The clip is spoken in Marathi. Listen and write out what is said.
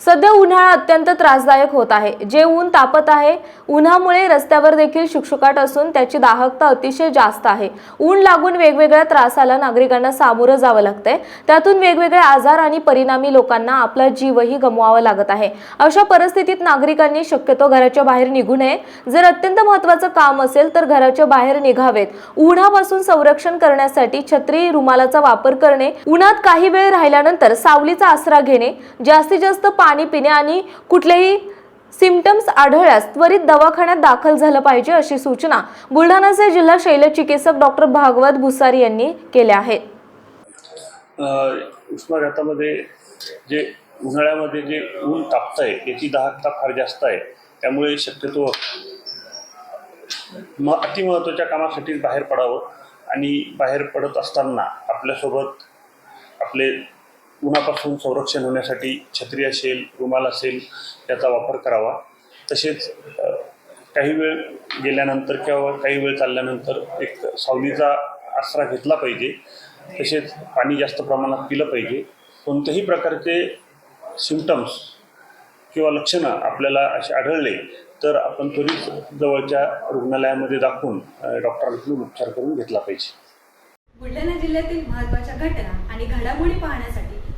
सध्या उन्हाळा अत्यंत त्रासदायक होत आहे. जे ऊन तापत आहे उन्हामुळे रस्त्यावर देखील शुकशुकाट असून त्याची दाहकता अतिशय जास्त आहे. ऊन लागून वेगवेगळ्या त्रासाला नागरिकांना सामोरं जावं लागतंय. त्यातून वेगवेगळे आजार आणि परिणामी लोकांना आपला जीवही गमवावा लागत आहे. अशा परिस्थितीत नागरिकांनी शक्यतो घराच्या बाहेर निघू नये. जर अत्यंत महत्त्वाचं काम असेल तर घराच्या बाहेर निघावेत. उन्हापासून संरक्षण करण्यासाठी छत्री रुमालाचा वापर करणे उन्हात काही वेळ राहिल्यानंतर सावलीचा आसरा घेणे जास्तीत जास्त पाणी पिणे आणि कुठलेही सिमटम्स आढळल्यास त्वरित दवाखान्यात दाखल झालं पाहिजे अशी सूचना बुलढाणाचे जिल्हा शैलचिकित्सक डॉक्टर भागवत भुसारी यांनी केल्या आहेत. उष्माघातामध्ये जे उन्हाळ्यामध्ये जे ऊन तापतं आहे याची दाहकता फार जास्त आहे. त्यामुळे शक्यतो म अतिमहत्त्वाच्या कामासाठी बाहेर पडावं आणि बाहेर पडत असताना आपल्यासोबत आपले उन्हापासून संरक्षण होण्यासाठी छत्री असेल रुमाल असेल त्याचा वापर करावा. तसेच काही वेळ गेल्यानंतर किंवा काही वेळ चालल्यानंतर एक सावलीचा आसरा घेतला पाहिजे. तसेच पाणी जास्त प्रमाणात पिलं पाहिजे. कोणत्याही प्रकारचे सिमटम्स किंवा लक्षणं आपल्याला असे आढळले तर आपण त्वरित जवळच्या रुग्णालयामध्ये दाखवून डॉक्टरांकडून उपचार करून घेतला पाहिजे. बुलढाणा जिल्ह्यातील महत्त्वाच्या घटना आणि घडामोडी पाहण्यासाठी